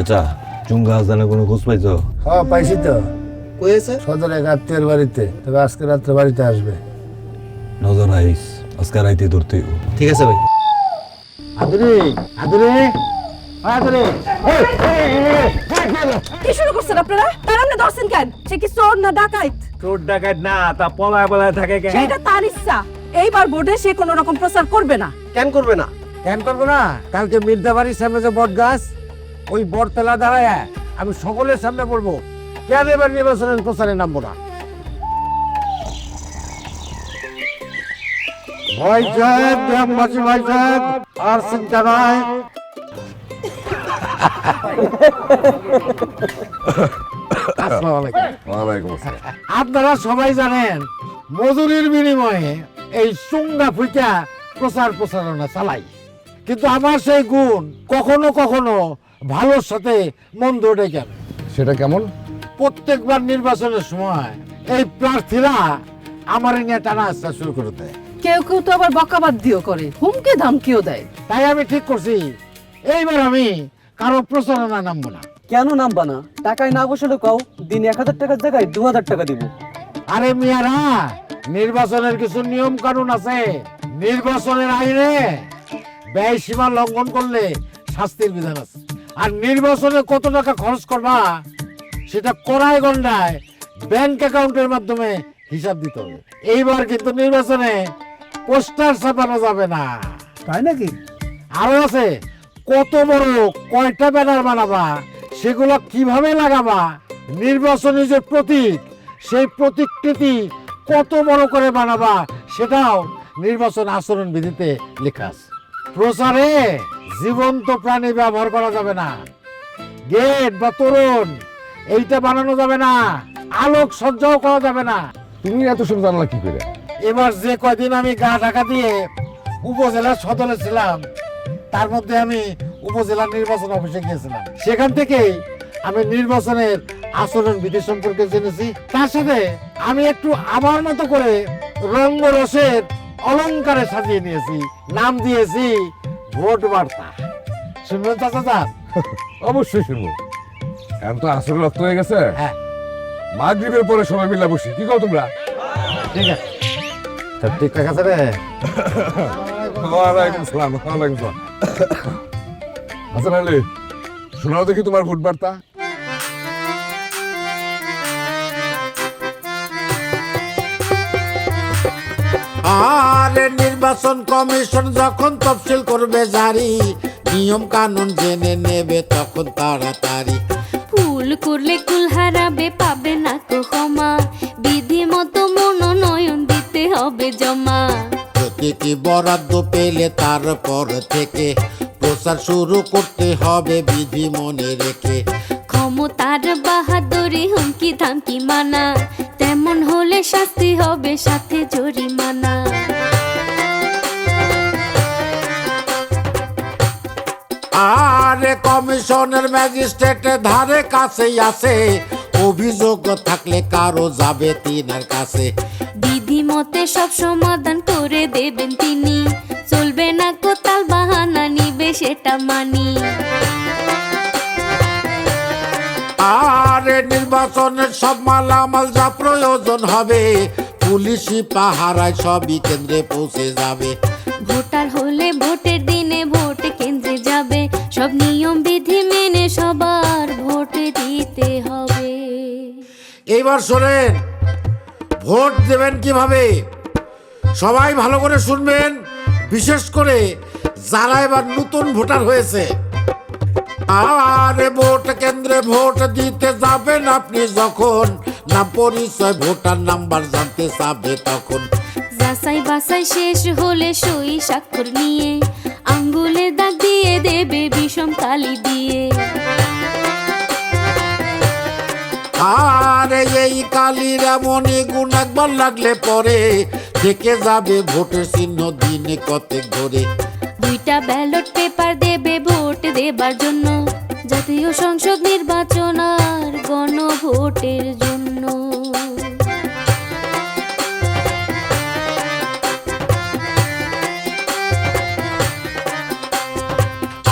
চাচা চুঙ্গা হাসানের কোনো খোঁজ পাইছো? হ্যাঁ পাইছি তো। কয়েছে সদর এক আত্মীয়ের বাড়িতে। তবে আজকে রাত্রে বাড়িতে আসবে। নজর আইস আজকে রাইতে ধরতে। ঠিক আছে ভাই। আদরে আদরে আদরে কি শুরু করছেন আপনারা? তার আপনি ধরছেন কেন? সে কি চোর না ডাকাইত চোর ডাকাত না তা পলায় পলায় থাকে কেন? সেটা তার ইচ্ছা। এইবার বোর্ডে সে কোনো রকম প্রচার করবে না। কেন করবে না? কেন করবে না? কালকে মির্জাবাড়ির সামনে যে বট গাছ ওই বট তেলা দাঁড়ায় আমি সকলের সামনে বলব কেন এবার নির্বাচনের প্রচারে নামবো না? ভাই সাহেব গ্রামবাসী ভাই সাহেব আর চিন্তা নাই। আপনারা সবাই জানেন মজুরির বিনিময়ে এই চুঙ্গা ফুইটা প্রচার প্রচারণা চালাই। কিন্তু আমার সেই গুণ কখনো কখনো ভালোর সাথে মন্দ ডেকে আনে। সেটা কেমন? প্রত্যেকবার নির্বাচনের সময় এই প্রার্থীরা আমার নিয়ে টানা আসতে শুরু করে দেয়। কেউ কেউ তো আবার বকাবাদ দিও করে হুমকে ধামকিও দেয়। তাই আমি ঠিক করছি এইবার আমি কারও প্রচারণা নামবো না। কেন নামবা না? টাকায় না বসলে কও দিন এক হাজার টাকার জায়গায় দু হাজার টাকা দিব। আরে মিয়ারা নির্বাচনের কিছু নিয়ম কানুন আছে। নির্বাচনের আইনে ব্যয় সীমা লঙ্ঘন করলে শাস্তির বিধান আছে। আর নির্বাচনে কত টাকা খরচ করবা সেটা কড়াই গন্ডায় ব্যাংক অ্যাকাউন্টের মাধ্যমে হিসাব দিতে হবে। এইবার কিন্তু নির্বাচনে পোস্টার ছাপানো যাবে না। তাই নাকি? আরও আছে কত বড় কয়টা ব্যানার বানাবা সেগুলো কীভাবে লাগাবা নির্বাচনী যে প্রতীক সেই প্রতীকটি কত বড় করে বানাবা সেটাও নির্বাচন আচরণ বিধিতে লেখা আছে। প্রচারে জীবন্ত প্রাণী ব্যবহার করা যাবে না। গেট বা তরুণ এইটা বানানো যাবে না। আলোক সজ্জাও করা যাবে না। তুমি এত সব জানলা কি করে? এবার যে কয়দিন আমি গা ঢাকা দিয়ে উপজেলার সদরে ছিলাম তার মধ্যে আমি উপজেলা নির্বাচন অফিসে গিয়েছিলাম। সেখান থেকেই আমি নির্বাচনের আচরণ বিধি সম্পর্কে জেনেছি। তার সাথে আমি একটু আমার মতো করে রঙ্গ রসের অলঙ্কারে সাজিয়ে নিয়েছি নাম দিয়েছি। ভোট বার্তা। শুনবেন চাচা চান অবশ্যই শুনব। এখন তো আসলে রক্ত হয়ে গেছে। হ্যাঁ। মাগরিবের পরে সবাই মিলে বসি। কি কও তোমরা? ঠিক আছে। ঠিকঠাক আছে রে। ওয়ালাইকুম সালাম ওয়ালাইকুম সালাম। হাসান আলী শোনাও দেখি তোমার ভোট বার্তা। আর নির্বাচন কমিশন যখন তফসিল করবে জারি নিয়ম কানুন জেনে নেবে তখন তাড়াতাড়ি। ভুল করলে কুল হারাবে পাবে না কো ক্ষমা। বিধি মতো মনোনয়ন দিতে হবে জমা। প্রতিটি বরাদ্দ পেলে তারপর থেকে প্রচার শুরু করতে হবে বিধি মনে রেখে। ক্ষমতার বাহাদুরি হুমকি ধামকি মানা তেমন হলে শাস্তি হবে সাথে জরিমানা। কমিশনের ম্যাজিস্ট্রেটের ধারে কাছেই আছে। অভিযোগ থাকলে কারও যাবে তিনার কাছে। বিধি মতে সব সমাধান করে দেবেন তিনি। চলবে না কোতাল বাহানা নিবে সেটা মানি। আর নির্বাচনের সব মালামাল যা প্রয়োজন হবে পুলিশি পাহারায় সবই কেন্দ্রে পৌঁছে যাবে। ভোটার হলে ভোটের দিনে সব নিয়ম বিধি মেনে সবার ভোট দিতে হবে। এইবার শোনেন ভোট দেবেন কীভাবে? সবাই ভালো করে শুনবেন বিশেষ করে যারা এবার নতুন ভোটার হয়েছে। আরে ভোট কেন্দ্রে ভোট দিতে যাবেন আপনি যখন। না পরিচয় ভোটার নাম্বার জানতে চাবে তখন। যাচাই বাছাই শেষ হলে সই স্বাক্ষর নিয়ে আঙ্গুলে দাগ দিয়ে দেবে বিষম কালি দিয়ে। আরে এই কালির এমনই গুণ একবার লাগলে পরে থেকে যাবে ভোটের চিহ্ন দিনে কতেক ধরে। দুইটা ব্যালট পেপার দেবে ভোট দেবার জন্য। জাতীয় সংসদ নির্বাচন আর গণভোটের জন্য।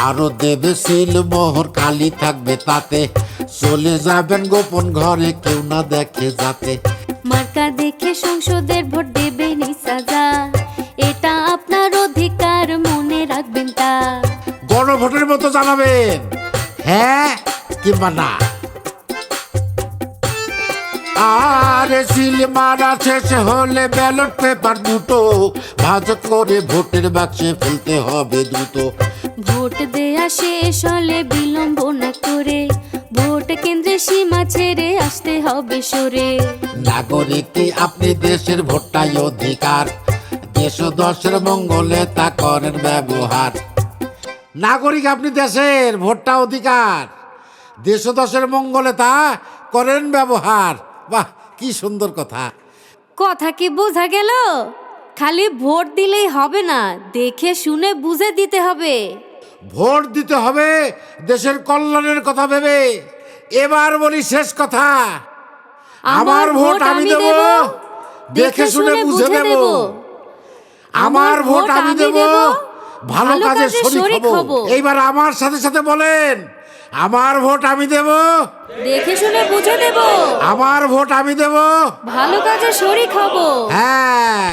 আরও দেবে সিল মোহর কালি থাকবে তাতে। চলে যাবেন গোপন ঘরে কেউ না দেখে যাতে। মার্কা দেখে সংসদের ভোট দেবেন সাজা। এটা আপনার অধিকার মনে রাখবেন তা। গণভোটের মতো জানাবেন। হ্যাঁ কিংবা না? আর সিল মারা শেষ হলে ব্যালট পেপার দুটো। ভাজ করে ভোটের বাক্সে ফেলতে হবে দ্রুত। ভোট দেয়া শেষ হলে বিলম্ব না করে ভোট কেন্দ্রে সীমা ছেড়ে আসতে হবে সরে। নাগরিকই আপনি দেশের ভোটটাই অধিকার। দেশ দশের মঙ্গলে তা করেন ব্যবহার। নাগরিক আপনি দেশের ভোটটা অধিকার। দেশ দশের মঙ্গলে তা করেন ব্যবহার। বাহ কি সুন্দর কথা। কথা কি বোঝা গেল? খালি ভোট দিলেই হবে না দেখে শুনে বুঝে দিতে হবে। ভোট দিতে হবে দেশের কল্যাণের কথা ভেবে। এবার বলি শেষ কথা। আমার ভোট আমি দেব দেখে শুনে বুঝে দেব আমার ভোট আমি দেব ভালো কাজে শরিক হব। এইবার আমার সাথে সাথে বলেন আমার ভোট আমি দেব? দেখে শুনে বুঝে দেব আমার ভোট আমি দেব? ভালো কাজে শরিক হব। হ্যাঁ।